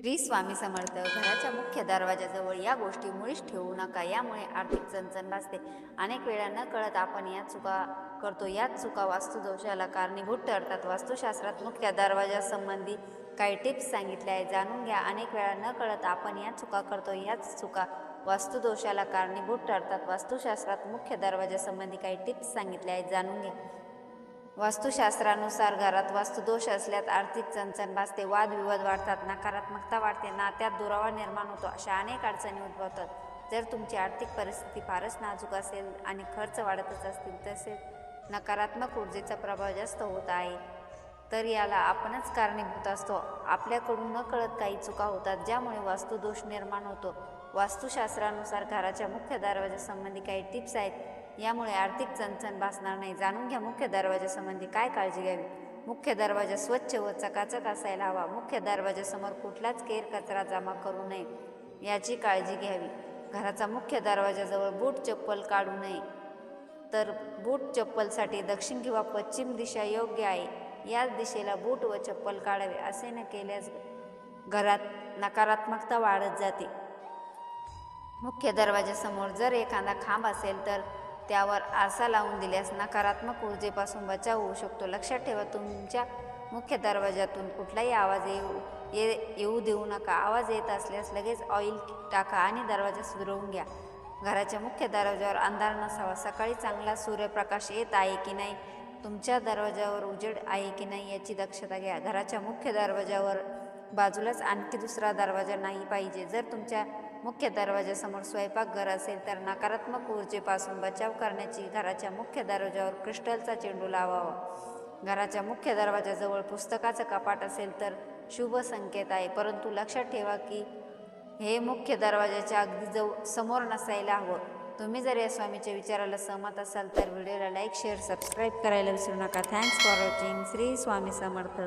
श्री स्वामी समर्थ घराच्या मुख्य दरवाजाजवळ या गोष्टी मुळीच ठेवू नका. यामुळे आर्थिक चणचण भासते. अनेक वेळा न कळत आपण या चुका करतो. याच चुका वास्तुदोषाला कारणीभूत ठरतात. वास्तुशास्त्रात मुख्य दरवाजासंबंधी काही टिप्स सांगितल्या आहेत. जाणून घ्या. अनेक वेळा न कळत आपण या चुका करतो. याच चुका वास्तुदोषाला कारणीभूत ठरतात. वास्तुशास्त्रात मुख्य दरवाजासंबंधी काही टिप्स सांगितल्या आहेत. जाणून घ्या. वास्तुशास्त्रानुसार घरात वास्तुदोष असल्यास आर्थिक चणचण भासते वादविवाद वाढतात नकारात्मकता वाढते नात्यात दुरावा निर्माण होतो अशा अनेक अडचणी उद्भवतात. जर तुमची आर्थिक परिस्थिती फारच नाजूक असेल आणि खर्च वाढतच असतील तसेच नकारात्मक ऊर्जेचा प्रभाव जास्त होत आहे तर याला आपणच कारणीभूत असतो. आपल्याकडून न कळत काही चुका होतात ज्यामुळे वास्तुदोष निर्माण होतो. वास्तुशास्त्रानुसार घराच्या मुख्य दरवाजासंबंधी काही टिप्स आहेत. यामुळे आर्थिक चणचण भासणार नाही. जाणून घ्या मुख्य दरवाजासंबंधी काय काळजी घ्यावी? मुख्य दरवाजा स्वच्छ व चकाचक असायला हवा. मुख्य दरवाजासमोर कुठलाच केर कचरा जमा करू नये याची काळजी घ्यावी. घराचा मुख्य दरवाजाजवळ बूट चप्पल काढू नये. तर बूट चप्पलसाठी दक्षिण किंवा पश्चिम दिशा योग्य आहे. याच दिशेला बूट व चप्पल काढावे असे न केल्यास घरात नकारात्मकता वाढत जाते. मुख्य दरवाजासमोर जर एखादा खांब असेल तर त्यावर आरसा लावून दिल्यास नकारात्मक ऊर्जेपासून बचाव होऊ शकतो. लक्षात ठेवा तुमच्या मुख्य दरवाजातून कुठलाही आवाज येऊ ये येऊ देऊ नका. आवाज येत असल्यास लगेच ऑइल टाका आणि दरवाजा सुधरवून घ्या. घराच्या मुख्य दरवाजावर अंधार नसावा. सकाळी चांगला सूर्यप्रकाश येत आहे की नाही तुमच्या दरवाजावर उजेड आहे की नाही याची दक्षता घ्या. घराच्या मुख्य दरवाजावर बाजूलाच आणखी दुसरा दरवाजा नाही पाहिजे. जर तुमच्या मुख्य दरवाजासमोर स्वयंपाकघर असेल तर नकारात्मक ऊर्जेपासून बचाव करण्याची घराच्या मुख्य दरवाजावर क्रिस्टलचा चेंडू लावावा. घराच्या मुख्य दरवाजाजवळ पुस्तकाचं कपाट असेल तर शुभ संकेत आहे. परंतु लक्षात ठेवा की हे मुख्य दरवाजाच्या अगदी जवळ समोर नसायला हवं. तुम्ही जर या स्वामीच्या विचाराला सहमत असाल तर व्हिडिओला लाईक शेअर सबस्क्राईब करायला विसरू नका. Thanks for watching Shri Swami Samarth.